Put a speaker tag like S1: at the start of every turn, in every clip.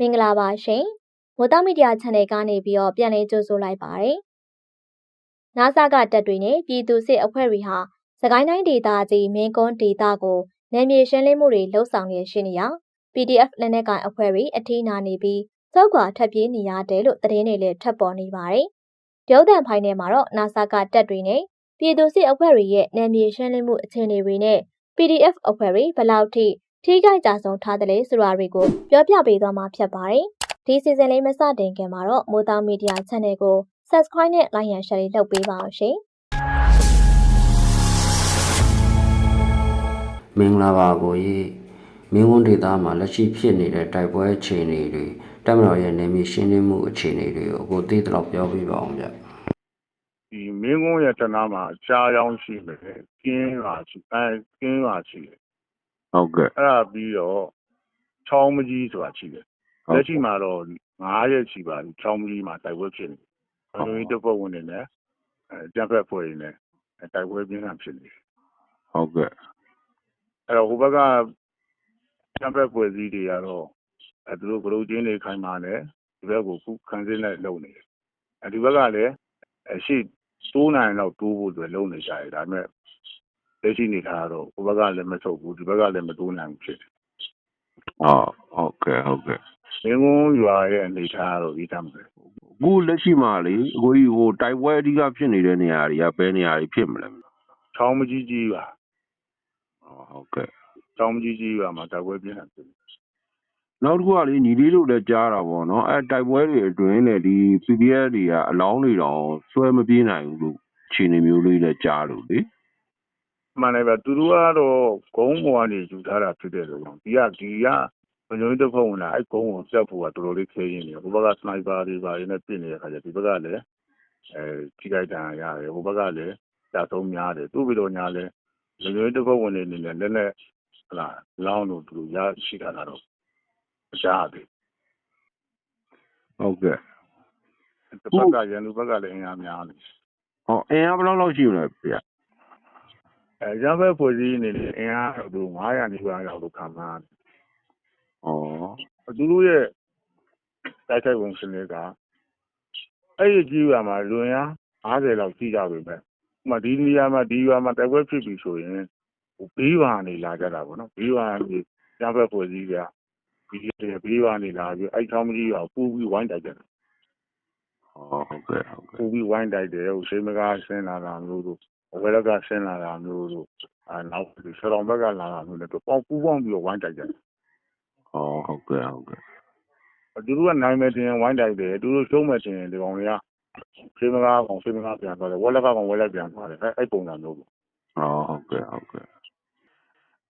S1: မင်္ဂလာပါရှင်မိုးသားမီဒီယာ channel ကနေပြီးတော့ပြန်လည်ကြိုဆိုလိုက်ပါတယ်။ NASA ကတပ်တွေနဲ့ပြည်သူစစ်အဖွဲ့တွေဟာစကိုင်းတိုင်းဒေသကြီးမင်းကွန်းဒေသကိုနယ်မြေရှင်းလင်းမှုတွေလှုပ်ဆောင်နေရှိနေရ PDF လက်နက်ကိုင်အဖွဲ့တွေအထီးနာနေပြီးစောက်ကွာထပ်ပြေးနေရတယ်လို့သတင်းတွေလည်းထပ်ပေါ်နေပါတယ်။ရုပ်သံဖိုင်ထဲမှာတော့ NASA ကတပ်တွေနဲ့ပြည်သူစစ်အဖွဲ့တွေရဲ့နယ်မြေရှင်းလင်းမှုအခြေအနေတွေနဲ့ PDF အဖွဲ့တွေဘယ်လောက်ထိ ထိခိုက်ကြဆုံးထားတယ်ဆိုတာတွေကိုပြောပြပေးသွားမှာဖြစ်ပါတယ်။ဒီစီစဉ်လေးမစတင်ခင်မှာတော့မိုးတောင်မီဒီယာ channel ကို subscribe နဲ့ like and share လုပ်ပေးပါအောင်ရှင်
S2: မင်္ဂလာပါကိုကြီးမင်းဝန်ဒေသမှာလက်ရှိဖြစ်နေတဲ့တိုက်ပွဲအခြေအနေတွေတက်မတော်ရဲ့နေမြေရှင်းလင်းမှုအခြေအနေတွေကိုကိုသိတော့ပြောပြပါအောင်ဗျ
S3: ဒီမင်းကုန်းရဲ့တနာမှာအချားရောင်းရှိမယ်ကင်းရွာရှိအဲကင်းရွာရှိတယ်
S4: ဟုတ်ကဲ့
S3: အဲ့ဒါပြီးတော့ချောင်းမကြီးဆိုတာရှိတယ်လက်ရှိမှာတော့9ရက်ရှိပါပြီချောင်းမကြီးမှာတိုက်ပွဲဖြစ်နေတယ်အလုံးကြီးတစ်ပုတ်ဝင်နေတယ်အဲကြက်ဖက်ဖွဲ့နေတယ်အဲတိုက်ပွဲပြင်းထန်ဖြစ်နေတယ်
S4: ဟုတ်ကဲ့
S3: အဲ့တော့ဟိုဘက်ကကြက်ဖက်ဖွဲ့စည်းတွေကတော့အဲသူတို့ဂရုချင်းတွေခိုင်းပါတယ်ဒီဘက်ကိုခုခန်းစင်းနဲ့လုံနေတယ်အဲဒီဘက်ကလည်းအရှိတိုးနိုင်တော့တိုးဖို့အတွက်လုံနေကြတယ်ဒါပေမဲ့ လက်ရှိနေထားတော့ဟိုဘက်ကလည်းမဆုတ်ဘူးဒီဘက်ကလည်းမတိုးနိုင်ဘူးဖြစ်တယ်
S4: ဟုတ်ဟုတ်ကဲ့ဟုတ်ကဲ့
S3: မင်းကုန်းရွာရဲ့အနေထားကတော့ဒီတမ်းပဲ
S4: အခုလက်ရှိမှာလေအကိုကြီးဟိုတိုက်ပွဲအဓိကဖြစ်နေတဲ့နေရာတွေကဘယ်နေရာတွေဖြစ်မလဲ
S3: ချောင်းမကြီးကြီးပါ
S4: ဟုတ်ကဲ့
S3: ချောင်းမကြီးကြီးပါမှာတိုက်ပွဲပြင်းထန်ဖြစ်တယ်
S4: နောက်တစ်ခုကလေညီလေးတို့လည်းကြားတာပေါ့နော်အဲတိုက်ပွဲတွေအတွင်းနဲ့ဒီ PDF တွေကအလောင်းတွေတောင်ဆွဲမပြေးနိုင်ဘူးလို့အခြေအနေမျိုးလေးလည်းကြားလို့လေ
S3: မှန်တယ်ဗျသူတို့ကတော့ဂုံးပေါ်ကနေယူထားတာဖြစ်တယ်လို့ဒီကဒီကဘယ်လိုတစ်ဖုံလာအဲ့ဂုံးကိုဆက်ဖို့ကတော်တော်လေးခဲရင်နေဟိုဘက်ကစနိုက်ပါတွေပါရင်းနဲ့ပြင်နေတဲ့ခါကျဒီဘက်ကလည်းအဲကြီးကြိုက်တာရတယ်ဟိုဘက်ကလည်းတာဆုံးများတယ်သူ့ပြီးတော့ညာလဲဘယ်လိုတစ်ဖုံဝင်နေနေလဲလက်နဲ့ဟလာလောင်းလို့သူတို့ရရှိတာကတော့မရှားဘူး
S4: ဟုတ်ကဲ့
S3: တစ်ဖက်ကရန်သူဘက်ကလည်းအင်အားများတယ်
S4: ဟောအင်အားဘယ်လောက်လောက်ရှိမလဲဗျ
S3: အဲရန်ဘက်ဖွဲ့စည်းနေနေအင်အားတော့သူ900နီးပါးလောက်လို့ခံမှန်း
S4: ဩ
S3: သူတို့ရဲ့တိုက်ခိုက်ပုံစံတွေကအဲ့ဒီကြီးရွာမှာလွန်ရ50လောက်ရှိကြပြီပဲဥပမာဒီနေရာမှာဒီရွာမှာတိုက်ပွဲဖြစ်ပြီဆိုရင်ဟိုဘေးရွာနေလာကြတာပေါ့နော်ဘေးရွာနေရန်ဘက်ဖွဲ့စည်းကဒီတွေဘေးရွာနေလာပြီးအဲ့ချောင်းကြီးရွာပူပြီးဝိုင်းတိုက်ကြတယ်
S4: ဟုတ်ကဲ့ဟုတ်ကဲ့
S3: ပူပြီးဝိုင်းတိုက်တယ်ဟိုစေမကားဆင်းလာတာမျိုးတို့ ဝဲလကဆင်းလာတာမျိုးတို့အဲနောက်ဒီဆရောင်ဘက်ကလာတာမျိုးလည်းပေါင်းပူပေါင်းပြီးတော့ဝိုင်းတိုက်ကြတယ်
S4: ဟောဟုတ်ကဲ့ဟုတ်ကဲ့
S3: သူတို့ကနိုင်မယ်တင်ဝိုင်းတိုက်တယ်သူတို့ရှုံးမယ်တင်ဒီကောင်တွေကစေမကားကောင်စေမကားပြန်သွားတယ်ဝက်လက်ကကောင်ဝက်လက်ပြန်သွားတယ်အဲအဲ့ပုံစံမျိုးပေါ့
S4: ဟောဟုတ်ကဲ့ဟုတ်ကဲ့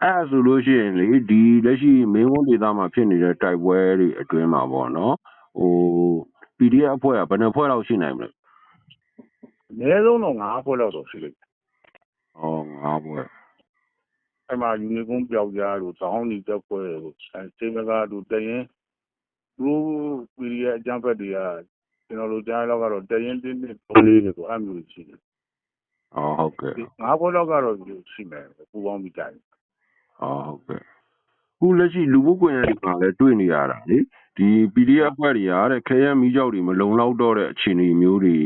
S4: အဲ့ဒါဆိုလို့ရှိရင်လေဒီလက်ရှိမင်းဝန်ဒေသမှာဖြစ်နေတဲ့တိုက်ပွဲတွေအတွင်းမှာပေါ့နော်ဟို PDF အဖွဲ့ကဘယ်နှဖွဲ့လောက်ရှိနိုင်မလဲ
S3: အနည်းဆုံးတော့9ဖွဲ့လောက်တော့ရှိလိမ့်မယ်။
S4: အော်ငါးဘွဲ့
S3: အဲ့မှာယူနီကွန်ပျောက်ကြားတို့တောင်းနီတက်ဖွဲ့တို့အဲစေမကားတို့တရင်သူတို့ပီရီရဲ့အကြံဖက်တွေကကျွန်တော်တို့ကြားလောက်ကတော့တရင်တင်းတင်းပုံလေးတွေကိုအမျိုးရှိတယ်။
S4: အော်ဟုတ်ကဲ့
S3: 9ဖွဲ့လောက်ကတော့ရှိမယ်ပူပေါင်းပြီးတိုင်။
S4: အော်ဟုတ်ကဲ့။ခုလက်ရှိလူမှုကွန်ရက်တွေမှာလည်းတွေ့နေရတာလေ။ဒီ PDF အဖွဲ့တွေကတဲ့ခဲယမ်းမီးကြောက်တွေမလုံလောက်တော့တဲ့အခြေအနေမျိုးတွေ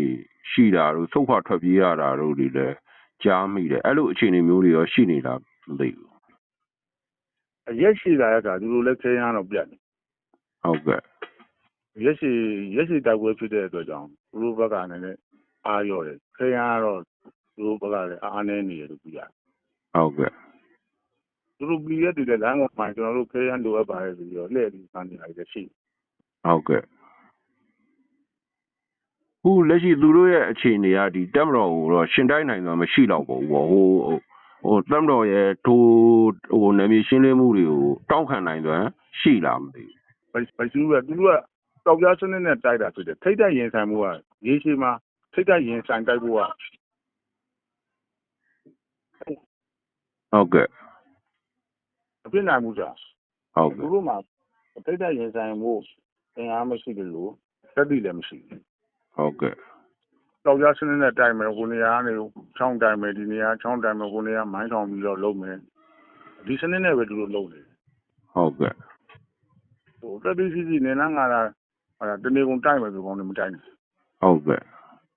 S4: ရှိတာတို့စုတ်ခွာထွက်ပြေးရတာတို့တွေလည်း ကြားမိတယ်။အဲ့လိုအခြေအနေမျိုးတွေရောရှိနေတာမသိဘူး
S3: အရက်ရှိလာတဲ့အခါသူတို့လည်းခဲရမ်းတော့ပြတ်နေ။
S4: ဟုတ်ကဲ့
S3: ရက်ရှိရက်ရှိတိုက်ပွဲဖြစ်တဲ့အတွက်ကြောင့်သူတို့ဘက်ကလည်းအားရော့တယ်ခဲရမ်းကတော့သူတို့ဘက်ကလည်းအားနည်းနေတယ်လို့ပြောရတယ်။
S4: ဟုတ်ကဲ့
S3: သူတို့ပြည်ရက်တည်တဲ့လမ်းကောင်မှာကျွန်တော်တို့ခဲရန်လိုအပ်ပါတယ်ဆိုပြီးတော့လှည့်ပြီးစမ်းနေတာလည်းရှိ။
S4: ဟုတ်ကဲ့။ ခုလက်ရှိသူတို့ရဲ့အခြေအနေကဒီတက်မတော်ကိုတော့ရှင်တိုင်းနိုင်တော့မရှိတော့ဘူးပေါ့ဟိုဟိုတက်မတော်ရဲ့ထိုးဟိုနာမည်ရှင်းလင်းမှုတွေကိုတောင်းခံနိုင်တယ်ရှိလားမသိဘူး
S3: ပပစုကသူတို့ကတောက်ကြားစနစ်နဲ့တိုက်တာဖြစ်တယ်ထိတ်တဲ့ရင်ဆိုင်မှုကရေရှည်မှာထိတ်တဲ့ရင်ဆိုင်တိုက်ဖို့က
S4: ဟုတ်ကဲ့
S3: မဖြစ်နိုင်ဘူးကြာ
S4: ဟုတ်
S3: သူ
S4: ကဲ့
S3: တို့မှာထိတ်တဲ့ရင်ဆိုင်မှုအင်အားမရှိတယ်လို့သက်တည်လည်းမရှိဘူး
S4: ဟုတ်ကဲ့
S3: တောက်ကြားစနစ်နဲ့တိုက်မယ်ဟိုနေရာကနေချောင်းတိုက်မယ်ဒီနေရာချောင်းတိုက်မယ်ဟိုနေရာမိုင်းဆောင်ပြီးတော့လုံးမယ်ဒီစနစ်နဲ့ပဲသူတို့လုံးတယ်
S4: ဟုတ်ကဲ့
S3: ဟိုတက်ပြီးစီစီနေလန်းငါတာဟာတနေကုန်တိုက်မယ်ဆိုကောင်းတယ်မတိုက်နဲ့
S4: ဟုတ်ကဲ့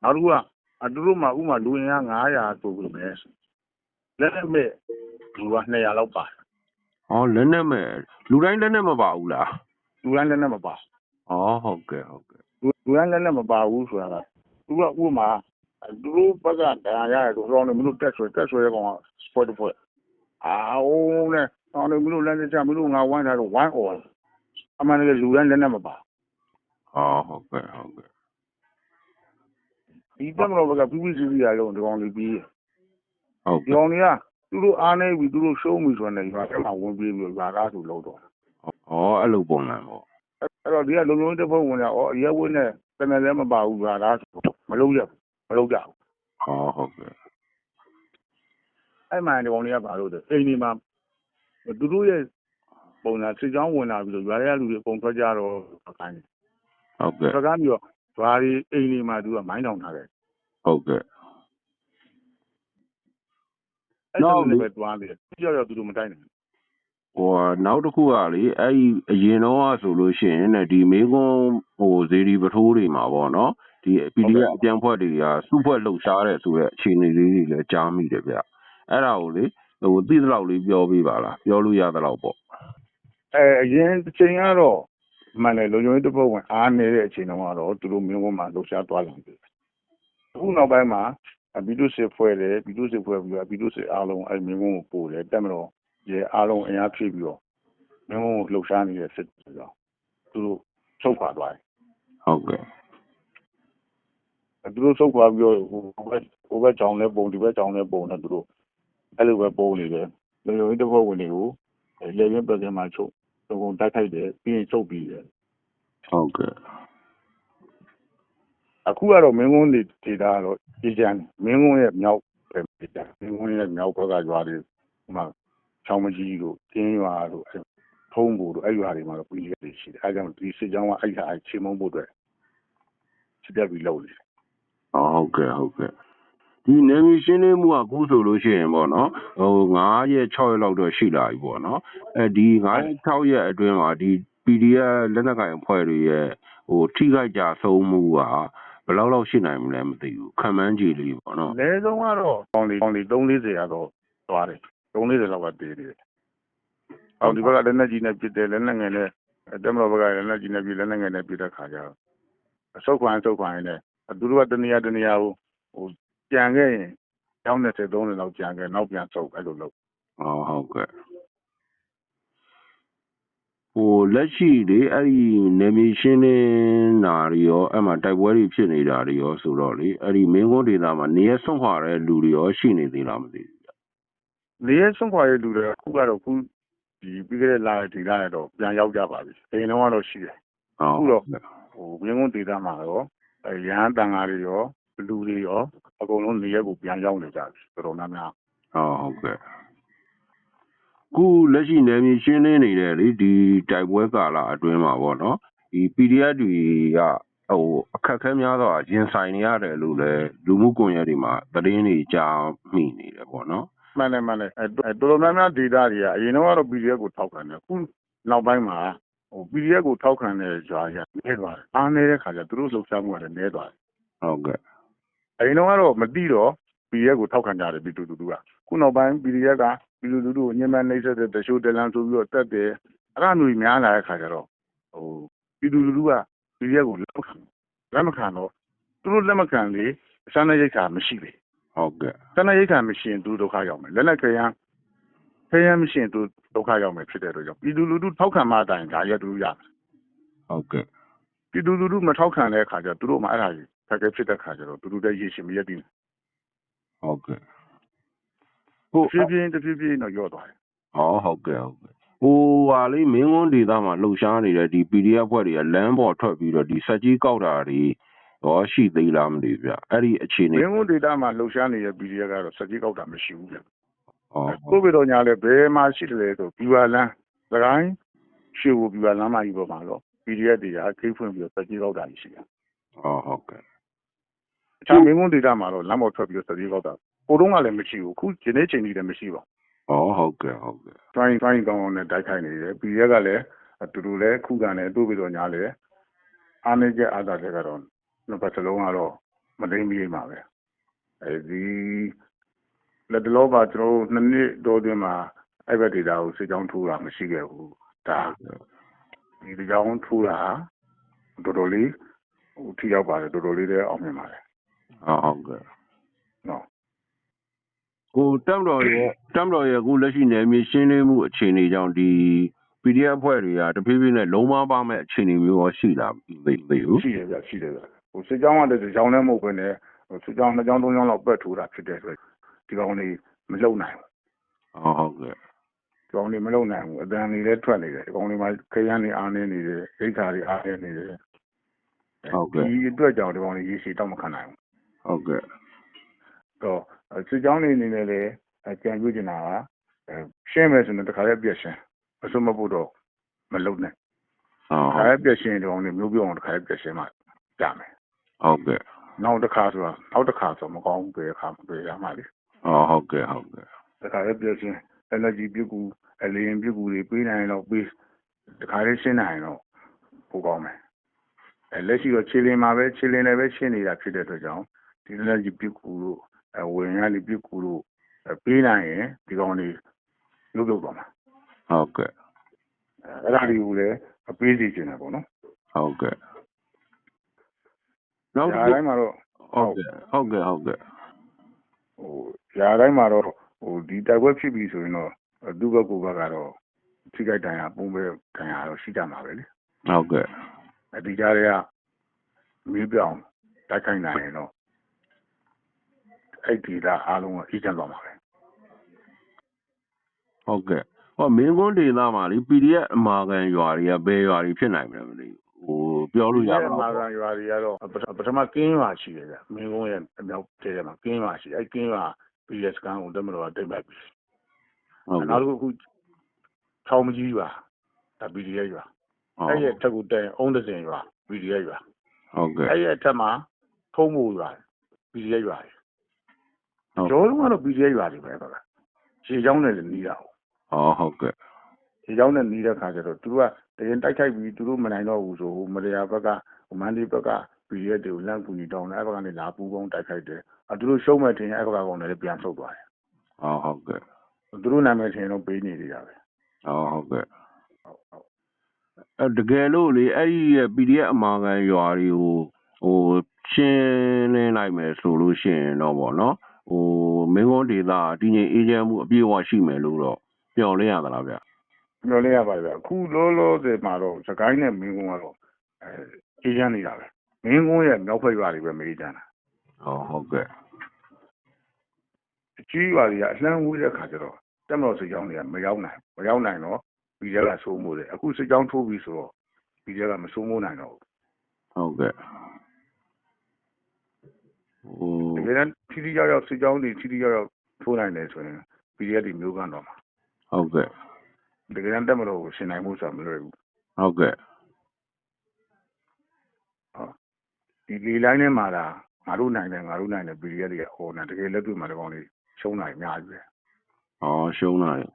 S3: နောက်တစ်ခုကအတူတူမှဥမာလူရင်းက900ဆိုပြီမယ်လက်နဲ့မဲ့လူက200လောက်ပါ
S4: ဟောလက်နဲ့မဲ့လူတိုင်းလက်နဲ့မပါဘူးလား
S3: လူရင်းလက်နဲ့မပါ
S4: ဩဟုတ်ကဲ့ဟုတ်ကဲ့
S3: လူလူရင်းလက်နဲ့မပါဘူးဆိုတာကသူကဥမာသူတို့ဘက်ကတရားရတယ်ဆိုတော့မင်းတို့တက်ဆွဲတက်ဆွဲရကောင်က sport ဖွဲ့အာဟိုးနဲ့အော်မင်းတို့လက်နဲ့ချမင်းတို့ငါဝိုင်းထားတော့ဝိုင်းအော်အမှန်တကယ်လူရင်းလက်နဲ့မပါ
S4: ဩဟုတ်ကဲ့ဟုတ်ကဲ့
S3: ဒီတက်မလို့ဘက်က PPC ရလုံးဒီကောင်လေးပြီး
S4: ဟုတ်
S3: ဒီ
S4: ကဲ့
S3: ကောင်တွေကသူတို့အားနေပြီသူတို့ရှုံးပြီဆိုတော့ရွာထဲမှာဝင်ပြီးပြီးရွာသားဆိုလို့တော့
S4: ဩအဲ့လိုပုံစံပေါ့
S3: အဲ့တော့ဒီကလုံလုံတစ်ဖက်ဝင်လာဩအရက်ဝင်းနဲ့တမန်လည်းမပါဘူးရွာသားဆိုမလုံးရမလုံးကြဘူး
S4: ဩဟုတ်ကဲ့
S3: အဲ့မှန်ဒီကောင်တွေကပါလို့တယ်အိမ်ဒီမှာသူတို့ရဲ့ပုံစံစစ်ကြောင်းဝင်လာပြီးတော့ရွာထဲကလူတွေအကုန်ထွက်ကြတော့ခိုင်းတယ်
S4: ဟုတ်ကဲ့
S3: ထွက်ကားပြီးတော့ရွာတွေအိမ်ဒီမှာသူကမိုင်းတောင်ထားတယ်
S4: ဟုတ်ကဲ့
S3: အဲ့ဒါလည်းပဲတွားတယ်ကြောက်ရောက်သူတို့မတိုက်နိုင်
S4: ဟိုနောက်တစ်ခုကလေအဲ့ဒီအရင်တော့ကဆိုလို့ရှိရင်တဲ့ဒီမေကွန်းဟိုဇေဒီပထိုးတွေမှာပေါ့နော်ဒီ PDF အပြန်ဖွဲ့တွေကစုဖွဲ့လှုပ်ရှားတဲ့ဆိုတဲ့အခြေအနေလေးတွေလည်းကြားမိတယ်ဗျအဲ့ဒါကိုလေဟိုသိသလောက်လေးပြောပြပါလားပြောလို့ရသလောက်ပေါ့
S3: အဲအရင်တစ်ချိန်ကတော့မှန်တယ်လုံလုံတစ်ဖက်ဝင်အားနေတဲ့အချိန်တုန်းကတော့သူတို့မျိုးဝန်းမှာလှုပ်ရှားသွားလာတယ်အခုနောက်ပိုင်းမှာဘီတုစစ်ဖွဲ့တယ်ဘီတုစစ်ဖွဲ့ပြီးတော့ဘီတုစစ်အားလုံးအဲမျိုးဝန်းကိုပို့တယ်တက်မလို့ ရဲအားလုံးအင်အားဖြည့်ပြီးတော့မျိုးဝန်းကိုလှုပ်ရှားနေတဲ့စစ်ဆိုတော့သူတို့ချုပ်ခွာသွားတယ်
S4: ဟုတ်ကဲ့
S3: သူတို့ဆုတ်သွားပြီးတော့ဟိုဘက်ဟိုဘက်ကြောင်လဲပုံဒီဘက်ကြောင်လဲပုံနဲ့သူတို့အဲ့လိုပဲပုံနေတယ်လုံလုံတစ်ဖက်ဝင်တွေကိုလေရင်ပတ်ကမှာချုပ်တုံကုန်တိုက်ခိုက်တယ်ပြီးရင်ချုပ်ပြီးတယ်
S4: ဟုတ်ကဲ့
S3: အခုကတော့မင်းကုန်းတွေဒေတာကတော့အေဂျန်မင်းကုန်းရဲ့မြောက်ပဲဒေတာမင်းကုန်းရဲ့မြောက်ဘက်ကရွာတွေဟိုမှာ ချောင်းမကြီးတို့ကင်းရွာတို့အဲထုံးဖို့တို့အဲ့ရွာတွေမှာတော့ပြည်ရည်ရှိတယ်အဲကြောင့်ဒီစစ်ကြောင်းကအဲ့ဟာချေမုံဖို့အတွက်စစ်တပ်ပြီးလုပ်နေတယ်
S4: ဟုတ်ကဲ့ဟုတ်ကဲ့ဒီနေမီရှင်းလေးမှုကအခုဆိုလို့ရှိရင်ပေါ့နော်ဟို9ရက်6ရက်လောက်တော့ရှိလာပြီပေါ့နော်အဲဒီ9ရက်6ရက်အတွင်းမှာဒီ PDF လက်နက်ကင်အဖွဲ့တွေရဲ့ဟိုထိခိုက်ကြဆုံးမှုကဘယ်လောက်လောက်ရှိနိုင်မလဲမသိဘူးခံမှန်းကြည့်လေးပေါ့နော်
S3: အနည်းဆုံးကတော့ပေါင်လီပေါင်လီ340ကတော့သွားတယ် 340လောက်ကတည်တယ်။အော်ဒီဘက်ကလက်နက်ကြီးနဲ့ပစ်တယ်လက်နက်ငယ်နဲ့တက်မတော်ဘက်ကလက်နက်ကြီးနဲ့ပစ်လက်နက်ငယ်နဲ့ပစ်တဲ့ခါကျတော့အဆုတ်ခွန်အဆုတ်ခွန်နဲ့သူတို့ကတနေရာတနေရာဟိုဟိုကြံခဲ့ရင်ကျောင်းနဲ့30 30လောက်ကြံခဲ့နောက်ပြန်ဆုတ်အဲ့လိုလုပ်
S4: ဟုတ်ဟုတ်ကဲ့ဟိုလက်ရှိလေအဲ့ဒီနေမီရှင်းနေတာတွေရောအဲ့မှာတိုက်ပွဲတွေဖြစ်နေတာတွေရောဆိုတော့လေအဲ့ဒီမင်းကုန်းဒေသမှာနေရဆွန့်ခွာတဲ့လူတွေရောရှိနေသေးလားမသိဘူး
S3: နေရဆုံးခွာရလူတွေအခုကတော့ခုဒီပြီးခဲ့တဲ့လဒီလရတော့ပြန်ရောက်ကြပါပြီ။အိမ်တော့တော့ရှိတယ်
S4: ဟုတ်
S3: အခုတော့ဟိုမြင်းကုန်းဒေသမှာရောအဲရဟန်းတန်ဃာတွေရောလူတွေရောအကုန်လုံးနေရက်ကိုပြန်ရောက်နေကြပြီတော်တော်များများ
S4: ဟုတ်ကဲ့ခုလက်ရှိနေမြေရှင်းလင်းနေတဲ့လေဒီတိုက်ပွဲကာလအတွင်းမှာပေါ့နော်ဒီ PDF တွေကဟိုအခက်အခဲများစွာရင်ဆိုင်နေရတယ်လို့လည်းလူမှုကွန်ရက်တွေမှာသတင်းတွေကြားမိနေတယ်ပေါ့နော်
S3: မှန်တယ်မှန်တယ်အဲအဲတော်တော်များများဒေတာတွေကအရင်တော့ကတော့ PDF ကိုထောက်ခံတယ်အခုနောက်ပိုင်းမှာဟို PDF ကိုထောက်ခံတဲ့ဂျာရနေသွားတယ်အားနေတဲ့ခါကျသူတို့လှုပ်ရှားမှုကလည်းနေသွားတယ်
S4: ဟုတ်ကဲ့
S3: အရင်တော့ကတော့မတိတော့ PDF ကိုထောက်ခံကြတယ်ပြည်သူလူထုကခုနောက်ပိုင်း PDF ကပြည်သူလူထုကိုညှဉ်းပန်းနှိပ်စက်တဲ့တရှိုးတလန်းဆိုပြီးတော့တက်တယ်အဲ့ဒါမျိုးကြီးများလာတဲ့ခါကျတော့ဟိုပြည်သူလူထုက PDF ကိုလက်မခံလက်မခံတော့သူတို့လက်မခံလေအစမ်းတဲ့ရိတ်ခါမရှိလေ
S4: ဟုတ်ကဲ့
S3: စမ်းတဲ့ရိတ်ခါမရှိရင်သူဒုက္ခရောက်မယ်လက်လက်ခရမ်းခရမ်းမရှိရင်သူဒုက္ခရောက်မယ်ဖြစ်တဲ့အတွက်ကြောင့်ပြည်သူလူထုထောက်ခံမှအတိုင်းဒါရက်သူရမယ်
S4: ဟုတ်ကဲ့
S3: ပြည်သူလူထုမထောက်ခံတဲ့အခါကျတော့သူတို့မှအဲ့ဒါကြီးဖက်ကဲဖြစ်တဲ့ခါကျတော့သူတို့တဲ့ရေရှင်မရက်ဘူး
S4: ဟုတ်ကဲ့ဟုတ်
S3: ဖြည်းဖြည်းတဖြည်းဖြည်းတော့ရော့သွားတယ်
S4: ဟောဟုတ်ကဲ့ဟုတ်ကဲ့ဟိုဟာလေးမင်းဝန်းဒေသမှာလှုပ်ရှားနေတဲ့ဒီ PDF ဘွဲ့တွေကလမ်းပေါ်ထွက်ပြီးတော့ဒီစက်ကြီးကောက်တာတွေ ရောရှိသေးလားမသိဘူးဗျအဲ့ဒီအခြေအနေ
S3: မင်းဝန်ဒေတာမှာလှုပ်ရှားနေတဲ့ PDF ကတော့စက်ကြီးကောက်တာမရှိဘူးဗျ
S4: ဟော
S3: ကိုဗစ်တော့ညာလဲဘယ်မှာရှိတယ်လဲဆိုဘီဝါလန်းသခိုင်းရှေ့ကိုဘီဝါလန်းမကြီးပေါ်မှာတော့ PDF တွေကခိတ်ဖွင့်ပြီးတော့စက်ကြီးကောက်တာရှိတယ်
S4: ဟောဟုတ်ကဲ့
S3: အခြားမင်းဝန်ဒေတာမှာတော့လမ်းပေါ်ထွက်ပြီးတော့စက်ကြီးကောက်တာကိုတုံးကလည်းမရှိဘူးအခုဒီနေ့ချိန်ကြီးလည်းမရှိပါ
S4: ဟောဟုတ်ကဲ့ဟုတ်ကဲ့
S3: ဘူးတိုင်းတိုင်းကောင်းကောင်းနဲ့တိုက်ခိုက်နေတယ် PDF ကလည်းသူတို့လည်းခုခံတယ်တို့ပြီးတော့ညာလေအားနေချက်အားသာချက်ကတော့ နှစ်ပတ်စလုံးကတော့မတိမ်ပြေးမှာပဲအဲဒီလက်တလောပါကျွန်တော်တို့နှစ်နှစ်多တွင်းမှာအဲ့ဘက်ဒေတာကိုစစ်ကြောင်းထိုးတာမရှိခဲ့ဘူးဒါဒီဒီကြောင်းထိုးတာတော်တော်လေးဟိုထိရောက်ပါတယ်တော်တော်လေးလည်းအောင်မြင်ပါတယ်
S4: ဟုတ်ကဲ့
S3: နော်
S4: ကိုတက်မတော်ရဲ့တက်မတော်ရဲ့အခုလက်ရှိနယ်မြေရှင်းလင်းမှုအခြေအနေကြောင့်ဒီ PDF ဖွဲ့တွေကတဖြည်းဖြည်းနဲ့လုံးဝပါမဲ့အခြေအနေမျိုးရောရှိလားမသိသေးဘူး
S3: ရှိတယ်ဗျရှိတယ်ဗျ ဟိုစစ်ကြောင်းကတည်းကကြောင်းလည်းမဟုတ်ဘဲနဲ့ဟိုစစ်ကြောင်းနှစ်ကြောင်းသုံးကြောင်းလောက်ပတ်ထိုးတာဖြစ်တဲ့အတွက်ဒီကောင်လေးမလုံနိုင်ဘူး
S4: ဟုတ်ကဲ့
S3: ဒီကောင်လေးမလုံနိုင်ဘူးအတန်လေးလည်းထွက်နေတယ်ဒီကောင်လေးမှာခရမ်းနေအားနေနေတယ်ဒိဋ္ဌာတွေအားနေနေတယ်ဒီအတွက်ကြောင့်ဒီကောင်လေးရေရှည်တော့မခံနိုင်ဘူး
S4: ဟုတ်ကဲ့
S3: တော့စစ်ကြောင်းနေအနေနဲ့လည်းကြံပြချင်တာကရှင်းမယ်ဆိုရင်တခါလေးပြည့်ရှင်းအစွမဖို့တော့မလုံနဲ့
S4: ဟုတ်
S3: ခါလေးပြည့်ရှင်းဒီကောင်လေးမျိုးပြောအောင်တခါလေးပြည့်ရှင်းမှကြမယ်
S4: ဟုတ်ကဲ့
S3: နောက်တစ်ခါဆိုတာနောက်တစ်ခါဆိုမကောင်းဘူးဘယ်အခါမှတွေ့ရမှာလေ
S4: ဟုတ်ကဲ့ဟုတ်ကဲ့
S3: တခါလေးပြည့်ရှင်း energy ပြုတ်ကူအလင်းပြုတ်ကူတွေပေးနိုင်တော့ပေးတခါလေးရှင်းနိုင်တော့ပိုကောင်းမယ်အဲလက်ရှိတော့ခြေလင်းမှာပဲခြေလင်းလည်းပဲရှင်းနေတာဖြစ်တဲ့အတွက်ကြောင့်ဒီ energy ပြုတ်ကူလို့အဝင်ရလေးပြုတ်ကူလို့ပေးနိုင်ရင်ဒီကောင်လေးလုပ်လုပ်သွားမှာ
S4: ဟုတ်ကဲ့
S3: အဲ့ဒါတွေကိုလည်းအပေးစီခြင်းတယ်ပေါ့နော်
S4: ဟုတ်ကဲ့ နောက်
S3: ညာတိုင်းမှာတော့
S4: ဟုတ်ကဲ့ဟုတ်ကဲ့ဟုတ်ကဲ့
S3: ဟိုညာတိုင်းမှာတော့ဟိုဒီတိုက်ပွဲဖြစ်ပြီဆိုရင်တော့သူ့ဘက်ကိုဘက်ကတော့ထိခိုက်တန်ရာပုံပဲတန်ရာတော့ရှိကြမှာပဲလေ
S4: ဟုတ်ကဲ့
S3: အဒီကြားတွေကမီးပြောင်တိုက်ခိုက်နိုင်ရင်တော့အဲ့ဒီလာအားလုံးကအေးချမ်းသွားမှာပဲ
S4: ဟုတ်ကဲ့ဟောမင်းကွန်းဒေသမှာလေ PDF အမာခံရွာတွေကဘယ်ရွာတွေဖြစ်နိုင်မလဲမသိဘူးဟို ပြောလို့ရပါ
S3: မာ
S4: တော့
S3: ကန်ရွာတွေကတော့ပထမကင်းရွာရှိတယ်ဗျမင်းကုန်းရဲ့အမြောက်တဲမှာကင်းရွာရှိအဲ့ကင်းရွာ PS ကန်ကိုတက်မလို့တိတ်ပတ်ပြီ
S4: ဟုတ်ကဲ့
S3: နောက်တစ်ခုအခုချောင်းမကြီးရွာဒါ BDS ရွာအဲ့ရဲ့ထက်ကိုတက်ရင်အုံးဒစင်ရွာ BDS ရွာ
S4: ဟုတ်ကဲ့
S3: အဲ့ရဲ့ထက်မှာထုံးမို့ရွာ BDS ရွာ
S4: ဟုတ်
S3: ကျော်လုံးကတော့ BDS ရွာတွေပဲဗျရှေးချောင်းနဲ့လည်းနီးတာဟုတ်
S4: ဟောဟုတ်ကဲ့
S3: ဒီကြောင်းနဲ့နေတဲ့ခါကျတော့သူတို့က တရင်တိုက်ခိုက်ပြီးသူတို့မနိုင်တော့ဘူးဆိုဟိုမရယာဘက်ကဟိုမန္တလေးဘက်ကဗီဒီယိုတွေကိုလန့်ကူညီတောင်းတယ်အဲ့ဘက်ကနေလာပူပေါင်းတိုက်ခိုက်တယ်အဲသူတို့ရှုံးမဲ့ထင်ရင်အဲ့ဘက်ကကောင်တွေလည်းပြန်ဆုတ်သွားတယ်
S4: ဟောဟုတ်ကဲ့
S3: သူတို့နာမည်ထင်တော့ပေးနေသေးတာပဲ
S4: ဟောဟုတ်ကဲ့
S3: ဟုတ်ဟုတ်
S4: အဲတကယ်လို့လေအဲ့ဒီရဲ့ PDF အမာခံရွာတွေကိုဟိုရှင်းလင်းလိုက်မယ်ဆိုလို့ရှိရင်တော့ဗောနော်ဟိုမင်းကွန်းဒေသတည်ငြိမ်အေးချမ်းမှုအပြည့်အဝရှိမယ်လို့တော့ပြောင်းလဲရသလားဗျ
S3: ပြောလေးရပါဗျအခုလောလောဆယ်မှာတော့စကိုင်းနဲ့မင်းကုန်းကတော့အဲအေးချမ်းနေတာပဲမင်းကုန်းရဲ့မြောက်ဖက်ရွာတွေပဲမအေးချမ်းတာ
S4: ဟောဟုတ်ကဲ့
S3: အကြီးရွာတွေကအလှမ်းဝေးတဲ့ခါကျတော့တက်မတော်စစ်ကြောင်းတွေကမရောက်နိုင်မရောက်နိုင်တော့ဗီဒီယိုကစိုးမိုးတယ်အခုစစ်ကြောင်းထိုးပြီးဆိုတော့ဗီဒီယိုကမစိုးမိုးနိုင်တော့ဘူး
S4: ဟုတ်ကဲ့ဟို
S3: တကယ်တမ်းထီထီရောက်ရောက်စစ်ကြောင်းတွေထီထီရောက်ရောက်ထိုးနိုင်တယ်ဆိုရင် PDF တွေမျိုးကန်တော့မှာ
S4: ဟုတ်ကဲ့
S3: တကယ်တမ်းတက်မလို့ကိုရှင်နိုင်မှုဆိုတာမလွယ်ဘူး
S4: ဟုတ်ကဲ့
S3: ဒီလေလိုင်းထဲမှာဒါငါတို့နိုင်တယ်ငါတို့နိုင်တယ် PDF တွေကဟောနေတကယ်လက်တွေ့မှာဒီကောင်လေးရှုံးနိုင်အများကြီးပဲ
S4: ဟောရှုံးလာတယ်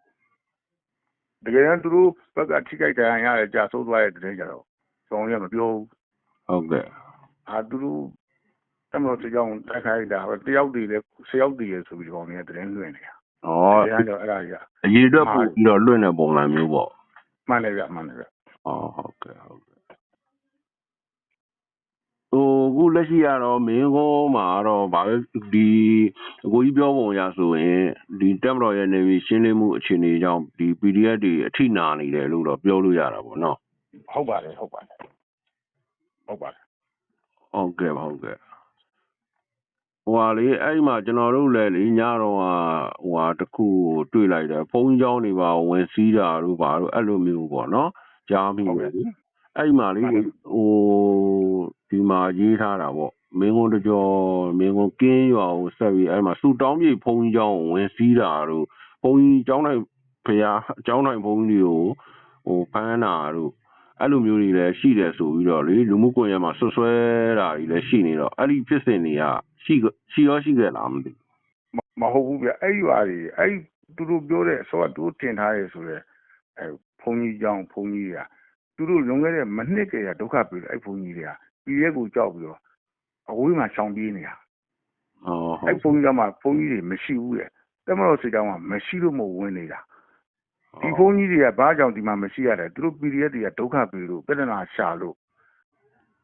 S3: တကယ်တမ်းသူတို့ဘက်ကထိခိုက်တရားရတယ်ကြာဆိုးသွားတဲ့တည်းကြတော့ဆောင်းရမပြောဘူး
S4: ဟုတ်ကဲ့
S3: အာသူတို့တက်မလို့စစ်ကြောင်းတိုက်ခိုက်တာဟောတယောက်တည်းလေဆယ်ယောက်တည်းလေဆိုပြီးဒီကောင်လေးကတရင်လွှင့်နေတာ
S4: ဟော
S3: တရားတော့အဲ့ဒါကြီး
S4: အရေးအတွက်ပို့ပြီးတော့လွင့်တဲ့ပုံစံမျိုးပေါ့
S3: မှန်တယ်ဗျမှန်တယ်ဗျ
S4: ဟောဟုတ်ကဲ့ဟုတ်ကဲ့ဟိုအခုလက်ရှိကတော့မင်းကုန်းမှာတော့ဗာပဲဒီအကိုကြီးပြောပုံရဆိုရင်ဒီတက်မတော်ရဲ့နေပြီးရှင်းလင်းမှုအခြေအနေကြောင့်ဒီ PDF တွေအထိနာနေတယ်လို့တော့ပြောလို့ရတာပေါ့နော်
S3: ဟုတ်ပါတယ်ဟုတ်ပါတယ်ဟုတ်ပါတယ်
S4: ဟုတ်ကဲ့ပါဟုတ်ကဲ့ ဟိုဟာလေအဲ့မှာကျွန်တော်တို့လည်းလေညတော့ဟာဟိုဟာတခုတွေ့လိုက်တယ်ဖုန်းကြောင်းတွေပါဝင်စည်းတာတို့ပါတို့အဲ့လိုမျိုးပေါ့နော်ကြားမိတယ်အဲ့မှာလေဟိုဒီမှာရေးထားတာပေါ့မင်းကုန်တကြောမင်းကုန်ကင်းရွာကိုဆက်ပြီးအဲ့မှာစူတောင်းပြေဖုန်းကြောင်းဝင်စည်းတာတို့ဖုန်းကြီးကျောင်းတိုင်းဖရာကျောင်းတိုင်းဖုန်းကြီးကိုဟိုဖမ်းတာတို့ အဲ့လိုမျိုးတွေလည်းရှိတယ်ဆိုပြီးတော့လေလူမှုကွန်ရက်မှာဆွဆွဲတာတွေလည်းရှိနေတော့အဲ့ဒီဖြစ်စဉ်တွေကရှိရှိရောရှိခဲ့လားမသိ
S3: မဟုတ်ဘူးဗျအဲ့ဒီဟာတွေအဲ့ဒီသူတို့ပြောတဲ့အစောကသူတို့တင်ထားရဲဆိုတော့အဲဘုန်းကြီးကြောင့်ဘုန်းကြီးတွေကသူတို့လွန်ခဲ့တဲ့မနှစ်ကတည်းကဒုက္ခပေးလို့အဲ့ဘုန်းကြီးတွေကပြည်ရဲ့ကိုကြောက်ပြီးတော့အဝေးမှာရှောင်ပြေးနေတာအော်
S4: အဲ့
S3: ဘုန်းကြီးကမှဘုန်းကြီးတွေမရှိဘူးလေတမတော်စီတောင်းကမရှိလို့မဝင်နေတာ ဒီဘုန်းကြီးတွေကဘာကြောင့်ဒီမှာမရှိရလဲသူတို့ PDF တွေကဒုက္ခပေးလို့ပြဿနာရှာလို့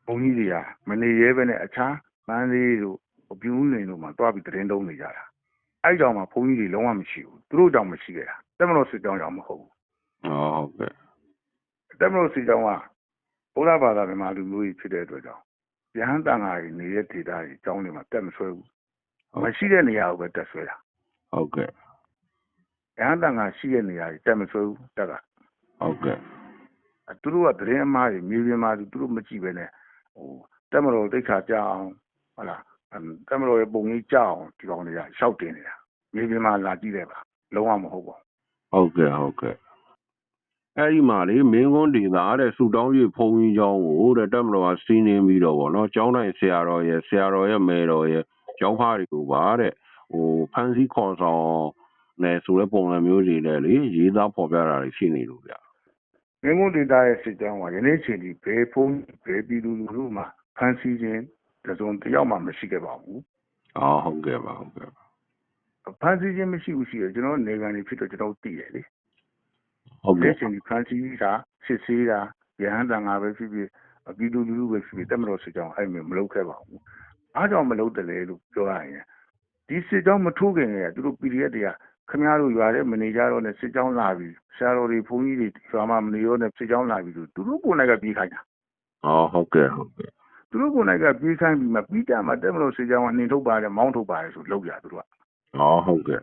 S3: ဘုန်းကြီးတွေကမနေရဲပဲနဲ့အခြားမန်းလေးတို့အပြူးနေတို့မှာတွားပြီးတရင်တုံးနေကြတာအဲ့ကြောင့်မှဘုန်းကြီးတွေလုံးဝမရှိဘူးသူတို့ကြောင့်မရှိခဲ့တာတမတော်စစ်ကြောင်းကြောင့်မဟုတ်ဘူး
S4: อ๋อဟုတ်ကဲ့
S3: တက်မလို့စီကြောင်းကဘုရားဘာသာမြန်မာလူမျိုးကြီးဖြစ်တဲ့အတွက်ကြောင့်ရဟန်းတန်ဃာကြီးနေတဲ့ဒေသကြီးအကြောင်းတွေမှာတက်မဆွဲဘူးမရှိတဲ့နေရာကိုပဲတက်ဆွဲတာ
S4: ဟုတ်ကဲ့
S3: ရဟန်းတန်ခါရှိတဲ့နေရာကြီးတက်မဆွဲဘူးတက်က
S4: ဟုတ်ကဲ့
S3: သူတို့ကသတင်းအမှားတွေမြေပြင်မှာသူတို့မကြည့်ပဲနဲ့ဟိုတက်မတော်တိတ်ခါကြအောင်ဟုတ်လားတက်မတော်ရဲ့ပုံကြီးကြအောင်ဒီကောင်တွေကရှောက်တင်နေတာမြေပြင်မှာလာကြည့်တယ်ပါလုံးဝမဟုတ်ပါဘူး
S4: ဟုတ်ကဲ့ဟုတ်ကဲ့အဲ့ဒီမှာလေမင်းကွန်းဒေသတဲ့ဆူတောင်းရဖုံကြီးကျောင်းကိုတဲ့တက်မတော်ကစီးနင်းပြီးတော့ဗောနော်ကျောင်းတိုင်းဆရာတော်ရဲ့ဆရာတော်ရဲ့မယ်တော်ရဲ့ကျောင်းဖားတွေကိုပါတဲ့ဟိုဖန်စီခွန်ဆောင် နဲ့ဆိုတဲ့ပုံစံမျိုးတွေနဲ့လေရေးသားဖော်ပြတာတွေရှိနေလို့ဗျာ
S3: မင်းကုန်းဒေသရဲ့စစ်ကြောင်းကယနေ့ချိန်ဒီဘယ်ဖုန်းဘယ်ပြည်သူလူထုမှဖန်ဆီးခြင်းတစ်စုံတစ်ယောက်မှမရှိခဲ့ပါဘူး
S4: အော်ဟုတ်ကဲ့ပါဟုတ်ကဲ့ပါ
S3: ဖန်ဆီးခြင်းမရှိဘူးရှိရကျွန်တော်တို့နေကန်နေဖြစ်တော့ကျွန်တော်တို့သိတယ်လေ
S4: ဟုတ်
S3: ဒီ
S4: ကဲ့
S3: ချိန်ဒီဖန်ဆီးတာစစ်ဆေးတာရဟန်းတန်ဃာပဲဖြစ်ဖြစ်အပြည်သူလူထုပဲဖြစ်ဖြစ်တက်မတော်စစ်ကြောင်းအဲ့မျိုးမလုပ်ခဲ့ပါဘူးအားကြောင့်မလုပ်တယ်လေလို့ပြောရရင်ဒီစစ်ကြောင်းမထိုးခင်ကတည်းကသူတို့ PDF တွေက ခမည်းတော်ရွာတဲ့မနေကြတော့နဲ့စစ်ကြောင်းလာပြီးဆရာတော်တွေဘုန်းကြီးတွေရွာမှာမနေရောနဲ့စစ်ကြောင်းလာပြီးသူတို့ကိုယ်နိုင်ကပြေးခိုင်းတာ
S4: အော်ဟုတ်ကဲ့ဟုတ်ကဲ့
S3: သူတို့ကိုယ်နိုင်ကပြေးခိုင်းပြီးမှပြီးကြမှာတက်မလို့စစ်ကြောင်းကနှင်ထုတ်ပါတယ်မောင်းထုတ်ပါတယ်ဆိုလုပ်ကြသူတို့က
S4: အော်ဟုတ်ကဲ့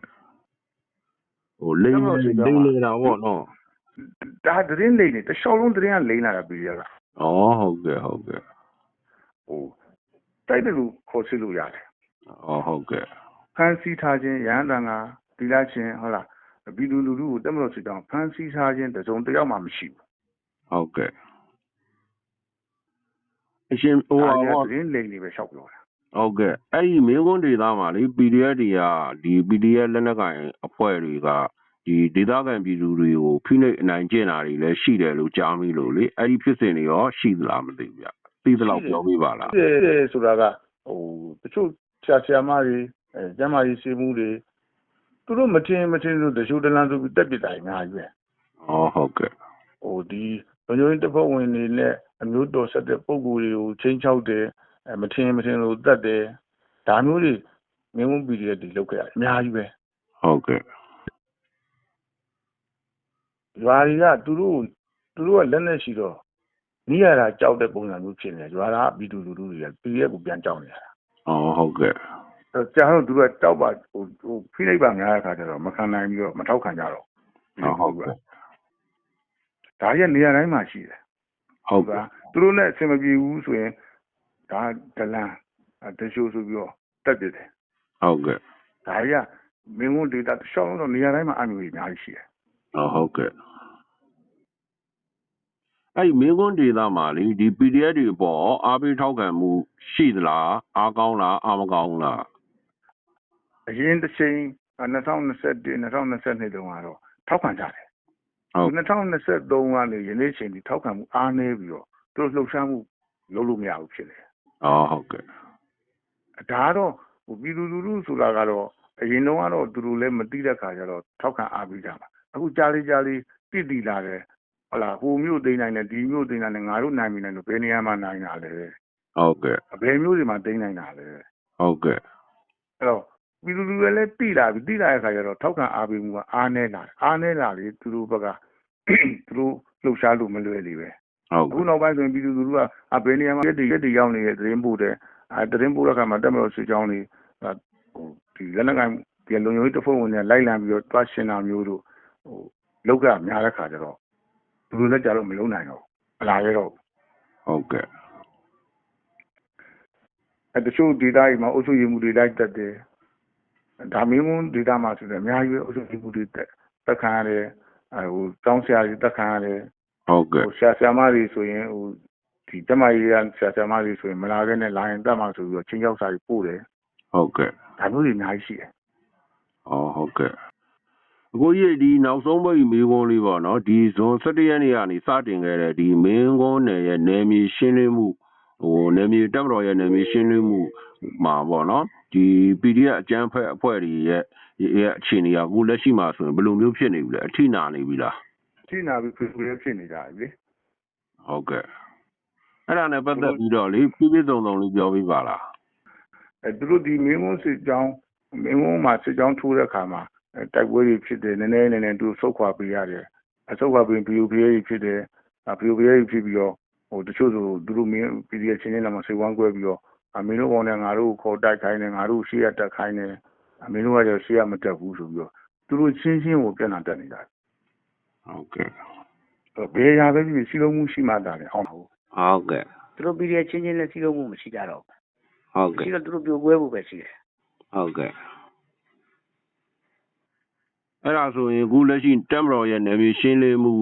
S4: ဟိုလိမ့်လိမ့်နေတာဗောနော်
S3: ဒါသတင်းလိမ့်နေတခြားလုံးသတင်းကလိမ့်လာတာပြည်ရက
S4: အော်ဟုတ်ကဲ့ဟုတ်ကဲ့
S3: ဟိုတိုက်တယ်လို့ခေါ်စစ်လို့ရတယ်
S4: အော်ဟုတ်ကဲ့
S3: ဖန်ဆီးထားခြင်းရဟန်းတန် ကဒီလာချင်းဟုတ်လားပြည်သူလူထုကိုတက်မလို့စစ်ကြောင်းဖန်ဆီးထားခြင်းတစုံတစ်ယောက်မှမရှိဘူး
S4: ဟုတ်ကဲ့အရှင်ဟို
S3: ဒါ
S4: ဟော
S3: ကသတင်းလိမ့်နေပဲရှောက်ပြောတာ
S4: ဟုတ်ကဲ့အဲ့ဒီမင်းကွန်းဒေသမှာလေ PDF တွေကဒီ PDF လက်နက်ကင်အဖွဲ့တွေကဒီဒေသခံပြည်သူတွေကိုဖိနှိပ်အနိုင်ကျင့်တာတွေလည်းရှိတယ်လို့ကြားမိလို့လေအဲ့ဒီဖြစ်စဉ်တွေရောရှိသလားမသိဘူးဗျသိသလောက်ပြောပြပါလား
S3: ဒီဆိုတာကဟိုတချို့ဆရာဆရာမတွေအဲကျမကြီးစီမှုတွေ သူတို့မတင်မတင်လို့တချို့တလန်းဆိုပြီးတက်ပြစ်တာအများကြီးပဲ
S4: အော်ဟုတ်ကဲ့
S3: ဟိုဒီဘယ်လိုရင်တစ်ဖက်ဝင်နေနဲ့အမျိုးတော်ဆက်တဲ့ပုံကိုယ်တွေကိုချင်းချောက်တယ်အဲမတင်မတင်လို့တတ်တယ်ဒါမျိုးတွေမင်းဝန်ပြည်တွေဒီလောက်ခဲ့အများကြီးပဲ
S4: ဟုတ်ကဲ့
S3: ရွာတွေကသူတို့သူတို့ကလက်နဲ့ရှိတော့နီးရတာကြောက်တဲ့ပုံစံမျိုးဖြစ်နေတယ်ရွာသားပြည်သူလူထုတွေကပြည်ရဲ့ကိုပြန်ကြောက်နေရတာ
S4: အော်ဟုတ်ကဲ့
S3: အဲကြာတော့သူတို့ကတောက်ပါဟိုဟိုဖိလိုက်ပါများတဲ့ခါကျတော့မခံနိုင်ပြီးတော့မထောက်ခံကြတော့
S4: အော်ဟုတ်ကဲ့
S3: ဒါကြီးကနေရာတိုင်းမှာရှိတယ်
S4: ဟုတ်ကဲ့
S3: သူတို့နဲ့အဆင်မပြေဘူးဆိုရင်ဒါဒလန်တချို့ဆိုပြီးတော့တက်ပြစ်တယ်
S4: ဟုတ်ကဲ့
S3: ဒါကြီးကမင်းဝန်ဒေတာရှောင်းတော့နေရာတိုင်းမှာအမျိုးကြီးအများကြီးရှိတယ်
S4: အော်ဟုတ်ကဲ့အဲ့ဒီမင်းကွန်းဒေသမှာလေဒီ PDF တွေအပေါ်အားပေးထောက်ခံမှုရှိသလားအားကောင်းလားအားမကောင်းလား
S3: အရင်တစ်ချိန်2021 2022တုန်းကတော့ထောက်ခံကြတယ်
S4: ဟုတ်
S3: 2023ကနေယနေ့ချိန်ထိထောက်ခံမှုအားနည်းပြီးတော့သူတို့လှုပ်ရှားမှုလုပ်လို့မရဘူးဖြစ်နေတယ်
S4: အော်ဟုတ်ကဲ့။
S3: ဒါကတော့ဟိုပြည်သူလူထုဆိုတာကတော့အရင်တုန်းကတော့သူတို့လည်းမသိတဲ့ခါကျတော့ထောက်ခံအားပေးကြမှာ။အခုကြားလေးကြားလေးတည်တည်လာတယ်။ဟုတ်လားဟိုမျိုးသိမ်းနိုင်တယ်ဒီမျိုးသိမ်းနိုင်တယ်ငါတို့နိုင်ပြီနိုင်လို့ဘယ်နေရာမှာနိုင်တာလဲ
S4: ဟုတ်ကဲ့။
S3: အဘယ်မျိုးတွေမှာသိမ်းနိုင်တာလဲ
S4: ဟုတ်ကဲ့။
S3: အဲ့တော့ ပြည်သူလူတွေလည်းတည်လာပြီတည်လာတဲ့ခါကျတော့ထောက်ခံအားပေးမှုကအားနည်းလာတယ်။အားနည်းလာလေသူတို့ဘက်ကသူတို့လှုပ်ရှားလို့မလွယ်လေပဲ။
S4: ဟုတ်
S3: အခု
S4: ကဲ့
S3: နောက်ပိုင်းဆိုရင်ပြည်သူလူထုကအဘယ်နေရာမှာရက်တည်ရက်တည်ရောက်နေတဲ့သတင်းပို့တယ်အဲသတင်းပို့တဲ့အခါမှာတက်မလို့စစ်ကြောင်းတွေဟဟိုဒီလက်နက်ကိုင်ဒီလုံခြုံရေးတပ်ဖွဲ့ဝင်တွေလိုက်လံပြီးတော့တွားရှင်တာမျိုးတို့ဟိုလောက်ကများတဲ့ခါကျတော့သူတို့လည်းကြတော့မလုံနိုင်တော့ဘူးမလာရတော့ဘူး
S4: ဟုတ်ကဲ့
S3: အဲတချို့ဒေသတွေမှာအုပ်ချုပ်ရေးမှုတွေလိုက်တက်တယ် ဒါမင်းဝန်ဒေသမှာဆိုတော့အများကြီးပဲအုပ်ချုပ်ရေးမှုတွေတက်တက်ခံရတယ်အဲဟိုတောင်းဆရာတွေတက်ခံရတယ်
S4: ဟုတ်ကဲ့
S3: ဟိုဆရာဆရာမတွေဆိုရင်ဟိုဒီတမကြီးရဆရာဆရာမတွေဆိုရင်မလာခဲ့နဲ့လာရင်တက်မှဆိုပြီးတော့ချင်းချောက်စာတွေပို့တယ်
S4: ဟုတ်ကဲ့
S3: ဒါမျိုးတွေအများကြီးရှိတယ်
S4: အော်ဟုတ်ကဲ့အကိုကြီးဒီနောက်ဆုံးပိတ်မေးခွန်းလေးပေါ့နော်ဒီဇွန်17ရက်နေ့ကနေစတင်ခဲ့တဲ့ဒီမင်းကုန်းနယ်ရဲ့နယ်မြေရှင်းလင်းမှုဟိုနယ်မြေတက်မတော်ရဲ့နယ်မြေရှင်းလင်းမှု မှာပေါ့နော်ဒီ PDF အကြမ်းဖက်အဖွဲ့တွေရဲ့ရဲ့အခြေအနေကအခုလက်ရှိမှာဆိုရင်ဘယ်လိုမျိုးဖြစ်နေပြီလဲအထိနာနေပြီလား
S3: ထိနာပြီးဖေဖေဖြစ်နေကြပြီလေ
S4: ဟုတ်ကဲ့အဲ့ဒါနဲ့ပတ်သက်ပြီးတော့လေပြည့်ပြည့်စုံစုံလေးပြောပြပါလား
S3: အဲသူတို့ဒီမင်းဝန်းစစ်ကြောင်းမင်းဝန်းမှာစစ်ကြောင်းထိုးတဲ့ခါမှာအဲတိုက်ပွဲတွေဖြစ်တယ်နည်းနည်းနည်းနည်းသူတို့ဆုတ်ခွာပေးရတယ်အဆုတ်ခွာပေး BOPA ကြီးဖြစ်တယ်အ BOPA ကြီးဖြစ်ပြီးတော့ဟိုတချို့ဆိုသူတို့မင်း PDF ချင်းချင်းလာမှာစိတ်ဝမ်းကွဲပြီးတော့ အမင်းတို့ကောင်နဲ့ငါတို့ကိုခေါ်တိုက်ခိုင်းတယ်ငါတို့ရှေ့ရတက်ခိုင်းတယ်အမင်းတို့ကကျရှေ့ရမတက်ဘူးဆိုပြီးတော့သူတို့ချင်းချင်းကိုပြန်လာတက်နေတာ
S4: ဟုတ်ကဲ့
S3: ဘယ်ရာပဲဖြစ်ဖြစ်စီလုံးမှုရှိမှတာလေအောင်ဟုတ်
S2: ဟုတ်ကဲ့
S5: သူတို့ပြည်ရဲ့ချင်းချင်းနဲ့စီးလုံးမှုမရှိကြတော့
S2: ဟုတ်
S5: ဘူး
S2: ကဲ့
S5: ရှိတော့သူတို့ပြိုကွဲဖို့ပဲရှိတယ်
S2: ဟုတ်ကဲ့
S4: အဲ့ဒါဆိုရင်အခုလက်ရှိတက်မတော်ရဲ့နယ်မြေရှင်းလင်းမှု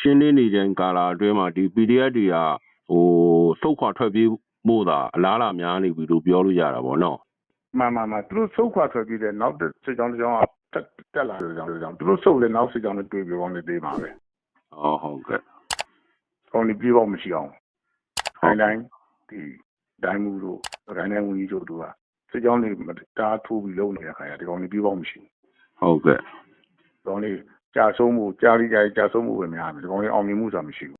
S4: ရှင်းလင်းနေတဲ့ကာလအတွင်းမှာဒီ PDF တွေကဟိုစုတ်ခွာထွက်ပြေး ဖို့သာအလားအလာများနေပြီလို့ပြောလို့ရတာပေါ့နော်
S3: မှန်မှန်မှန်သူတို့ဆုတ်ခွာထွက်ပြီးတဲ့နောက်တစ်စစ်ကြောင်းတစ်ကြောင်းကတက်တက်လာတဲ့ကြောင်းတစ်ကြောင်းသူတို့ဆုတ်လဲနောက်စစ်ကြောင်းနဲ့တွေ့ပြီးကောင်းနေသေးပါပဲ။
S4: အော်ဟုတ်ကဲ့။
S3: ကောင်းနေပြေပေါက်မရှိအောင်။ခိုင်းတိုင်းဒီတိုင်းမှုတို့ခိုင်းတိုင်းဝင်ကြီးချုပ်တို့ကစစ်ကြောင်းတွေတားထိုးပြီးလုံနေတဲ့ခါကျဒီကောင်းနေပြေပေါက်မရှိဘူး
S4: ဟုတ်ကဲ့။
S3: ကောင်းနေကြာဆုံးမှုကြာပြီးကြာကြာဆုံးမှုပဲများတယ်ဒီကောင်းနေအောင်မြင်မှုဆိုတာမရှိဘူး